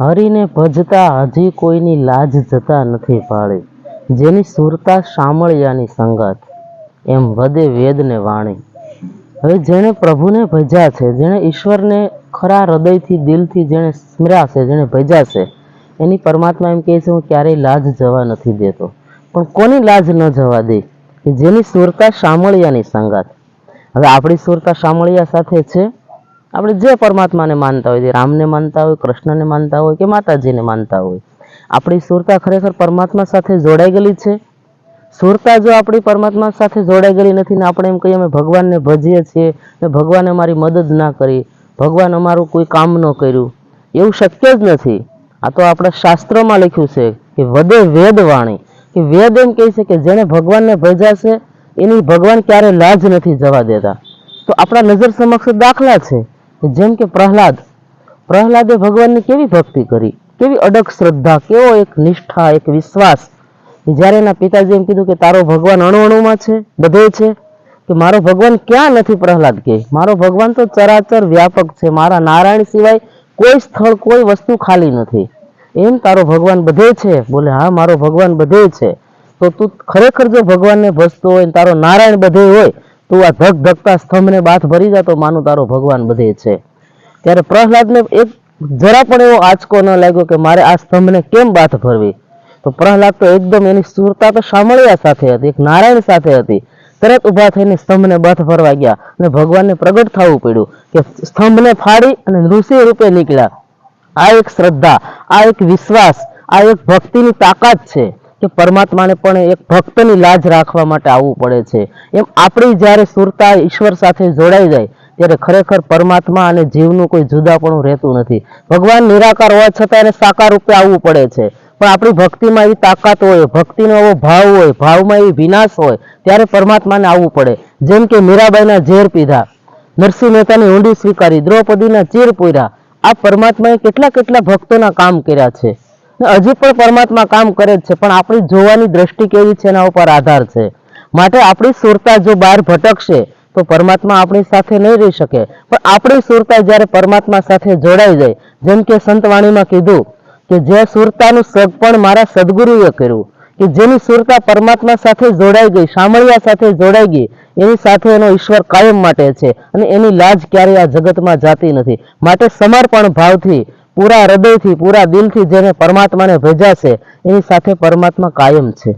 હરીને ભજતા હજી કોઈની લાજ જતા નથી પાળી જેની સુરતા શામળિયાની સંગત, એમ વધે વેદને વાણી. હવે જેણે પ્રભુને ભજ્યા છે, જેણે ઈશ્વરને ખરા હૃદયથી, દિલથી જેણે સ્મર્યા છે, જેણે ભજ્યા છે, એની પરમાત્મા એમ કહે છે, હું ક્યારેય લાજ જવા નથી દેતો. પણ કોની લાજ ન જવા દે? કે જેની સુરતા શામળિયાની સંગાત. હવે આપણી સુરતા શામળિયા સાથે છે? આપણે જે પરમાત્માને માનતા હોય રામને માનતા હોય, કૃષ્ણને માનતા હોય કે માતાજીને માનતા હોય, આપણી સુરતા ખરેખર પરમાત્મા સાથે જોડાઈ ગયેલી છે? સુરતા જો આપણી પરમાત્મા સાથે જોડાઈ ગયેલી નથી ને આપણે એમ કહીએ અમે ભગવાનને ભજીએ છીએ ને ભગવાને અમારી મદદ ના કરી, ભગવાન અમારું કોઈ કામ ન કર્યું, એવું શક્ય જ નથી. આ તો આપણા શાસ્ત્રોમાં લખ્યું છે કે વદે વેદ વાણી, કે વેદ એમ કહે છે કે જેણે ભગવાનને ભજાશે, એની ભગવાન ક્યારે લાજ નથી જવા દેતા. તો આપણા નજર સમક્ષ દાખલા છે. જેમ કે પ્રહલાદ, પ્રહલાદે ભગવાનની કેવી ભક્તિ કરી? કેવી અડગ શ્રદ્ધા, કેવો એક નિષ્ઠા, એક વિશ્વાસ? જ્યારે એના પિતાજી એમ કીધું કે તારો ભગવાન અણુ અણુમાં છે, બધે છે, કે મારો ભગવાન ક્યાં નથી પ્રહલાદ કે? મારો ભગવાન તો ચરાચર વ્યાપક છે, મારા નારાયણ સિવાય કોઈ સ્થળ, કોઈ વસ્તુ ખાલી નથી. એમ તારો ભગવાન બધે છે? બોલે, હા, મારો ભગવાન બધે છે. તો તું ખરેખર જો ભગવાનને ભજતો હોય તારો નારાયણ બધે હોય તું આ ધક ધકતા સ્તંભને બાથ ભરી જતો માનું તારો ભગવાન બધે છે. ત્યારે પ્રહલાદને એક જરા પણ એવો આંચકો ન લાગ્યો કે મારે આ સ્તંભને કેમ બાથ ભરવી? તો પ્રહલાદ તો એકદમ એની સુરતા તો શામળિયા સાથે હતી, એક નારાયણ સાથે હતી. તરત ઊભા થઈને સ્તંભને બથ ભરવા ગયા અને ભગવાનને પ્રગટ થવું પડ્યું કે સ્તંભને ફાડી અને ઋષિ રૂપે નીકળ્યા. આ એક શ્રદ્ધા, આ એક વિશ્વાસ, આ એક ભક્તિની તાકાત છે. કે પરમાત્માને પણ એક ભક્તની લાજ રાખવા માટે આવવું પડે છે. એમ આપણી જ્યારે સુરતા ઈશ્વર સાથે જોડાઈ જાય, ત્યારે ખરેખર પરમાત્મા અને જીવનું કોઈ જુદાપણું રહેતું નથી. ભગવાન નિરાકાર હોવા છતાં એને સાકાર રૂપે આવવું પડે છે. પણ આપણી ભક્તિમાં એવી તાકાત હોય, ભક્તિનો એવો ભાવ હોય, ભાવમાં એવી વિનાશ હોય, ત્યારે પરમાત્માને આવવું પડે. જેમ કે મીરાબાઈના ઝેર પીધા, નરસિંહ મહેતાની ઊંડી સ્વીકારી, દ્રૌપદીના ચીર પૂર્યા. આ પરમાત્માએ કેટલા કેટલા ભક્તોના કામ કર્યા છે. હજી પણ પરમાત્મા કામ કરે છે, પણ આપણી જોવાની દ્રષ્ટિ કેવી છે એના ઉપર આધાર છે. માટે આપણી સુરતા જો બહાર ભટકશે, તો પરમાત્મા આપણી સાથે નહીં રહી શકે. પણ આપણી સુરતા જ્યારે પરમાત્મા સાથે જોડાઈ જાય, જેમ કે સંતવાણીમાં કીધું કે જે સુરતાનું સગપણ મારા સદગુરુએ કર્યું, કે જેની સુરતા પરમાત્મા સાથે જોડાઈ ગઈ સામળિયા સાથે જોડાઈ ગઈ, એની સાથે એનો ઈશ્વર કાયમ માટે છે અને એની લાજ ક્યારેય આ જગતમાં જાતી નથી. માટે સમર્પણ ભાવથી પૂરા હૃદયથી પૂરા દિલથી જેને પરમાત્માને ભજ્યા છે એની સાથે પરમાત્મા કાયમ છે.